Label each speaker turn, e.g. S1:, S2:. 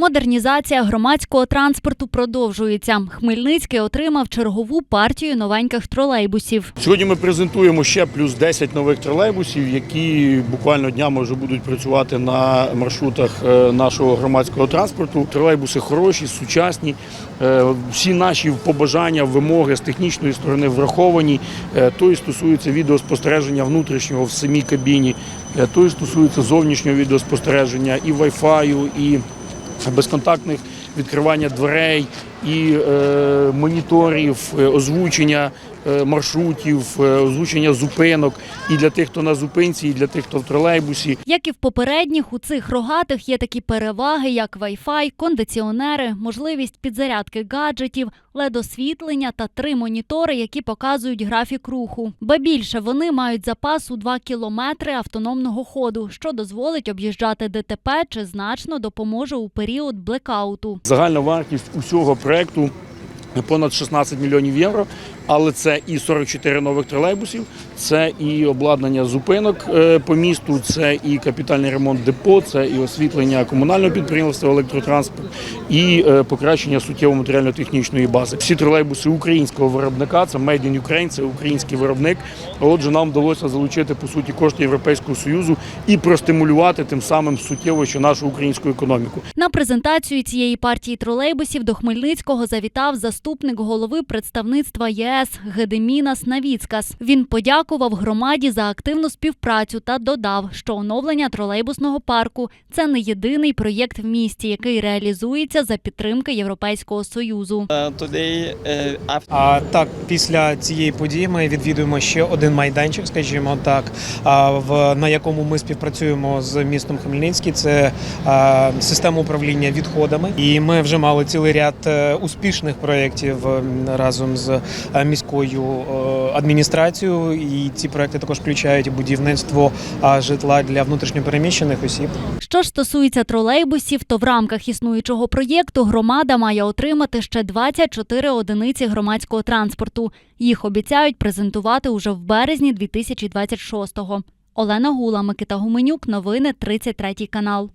S1: Модернізація громадського транспорту продовжується. Хмельницький отримав чергову партію новеньких тролейбусів.
S2: Сьогодні ми презентуємо ще плюс 10 нових тролейбусів, які буквально днями вже будуть працювати на маршрутах е, нашого громадського транспорту. Тролейбуси хороші, сучасні. Е, Всі наші побажання, вимоги з технічної сторони враховані. Е, То і стосується відеоспостереження внутрішнього в самій кабіні, то стосується зовнішнього відеоспостереження і Wi-Fi, і безконтактних відкривання дверей і е, моніторів, е, озвучення е, маршрутів, е, озвучення зупинок і для тих, хто на зупинці, і для тих, хто в тролейбусі.
S1: Як і в попередніх, у цих рогатих є такі переваги, як Wi-Fi, кондиціонери, можливість підзарядки гаджетів, LED-освітлення та три монітори, які показують графік руху. Ба більше вони мають запас у 2 кілометри автономного ходу, що дозволить об'їжджати ДТП чи значно допоможе у період блекауту.
S2: Загальна вартість усього проекту понад 16 мільйонів євро. Але це і 44 нових тролейбусів, це і обладнання зупинок е, по місту, це і капітальний ремонт депо, це і освітлення комунального підприємства електротранспорт, і е, покращення суттєво матеріально-технічної бази. Всі тролейбуси українського виробника, це Made in Ukraine, це український виробник. Отже, нам вдалося залучити по суті кошти Європейського союзу і простимулювати тим самим суттєво що нашу українську економіку.
S1: На презентацію цієї партії тролейбусів до Хмельницького завітав заступник голови представництва ЄС Гедемінас Навіцкас. Він подякував громаді за активну співпрацю та додав, що оновлення тролейбусного парку це не єдиний проєкт в місті, який реалізується за підтримки Європейського союзу.
S3: Uh, after
S4: А так, після цієї події ми відвідуємо ще один майданчик, скажімо так, а, в на якому ми співпрацюємо з містом Хмельницький. Це система управління відходами. І ми вже мали цілий ряд е, успішних проєктів разом з е, міською е, адміністрацією. І ці проекти також включають будівництво житла для внутрішньопереміщених осіб.
S1: Що ж стосується тролейбусів, то в рамках існуючого проєкту громада має отримати ще 24 одиниці громадського транспорту. Їх обіцяють презентувати уже в березні 2026-го. Олена Гула, Микита Гуменюк, новини 33 канал.